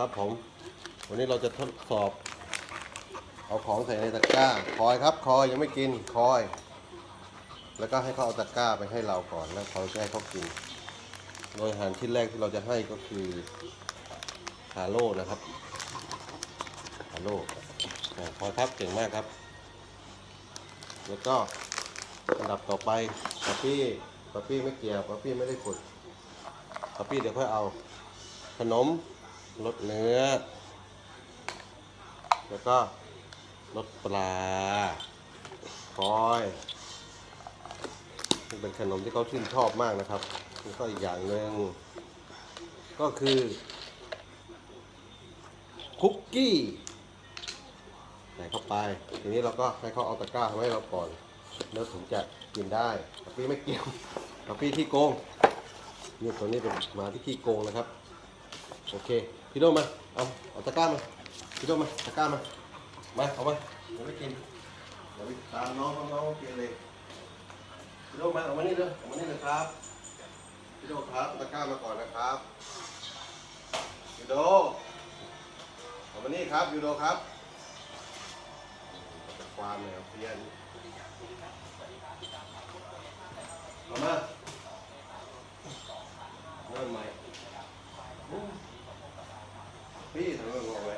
ครับผม วันนี้เราจะทดสอบ เอาของใส่ในตะกร้า คอยครับ คอยยังไม่กิน คอย แล้วก็ให้เขาเอาตะกร้าไปให้เราก่อน แล้วเขาจะให้เขากิน โดยอาหารชิ้นแรกที่เราจะให้ก็คือฮาโลนะครับฮาโล่คอยครับเก่งมากครับ แล้วก็อันดับต่อไปป๊าปี้ป๊าปี้ไม่เกี่ยวป๊าปี้ไม่ได้ฝึกป๊าปี้เดี๋ยวค่อยเอาขนม รสเนื้อ แล้วก็รสปลาคอยนี่เป็นขนมที่เขาชื่นชอบมากนะครับแล้วก็อีกอย่างหนึ่งก็คือคุกกี้ใส่เข้าไป ทีนี้เราก็ให้เขาเอาตะกร้าไว้ให้เราก่อน แล้วถึงจะกินได้ป๊าปี้ไม่เกี่ยวป๊าปี้ที่โกงนี่ตัวนี้เป็นหมาที่ขี้โกงนะครับ โอเค พี่โดมมา เอา เอาตะกร้ามา พี่โดมมา ตะกร้ามา มา เอามาเดี๋ยวไม่กิน เดี๋ยวไปตามน้องน้องๆกินเลย พี่โดมมา เอามานี่เลยเอามานี่เลยครับ พี่โดครับเอาตะกร้ามาก่อนนะครับ พี่โดเอามานี่ครับยูโดครับความเนี่ยเพียนเอามาเริ่มใหม่ พี่ทำไมบอกไว้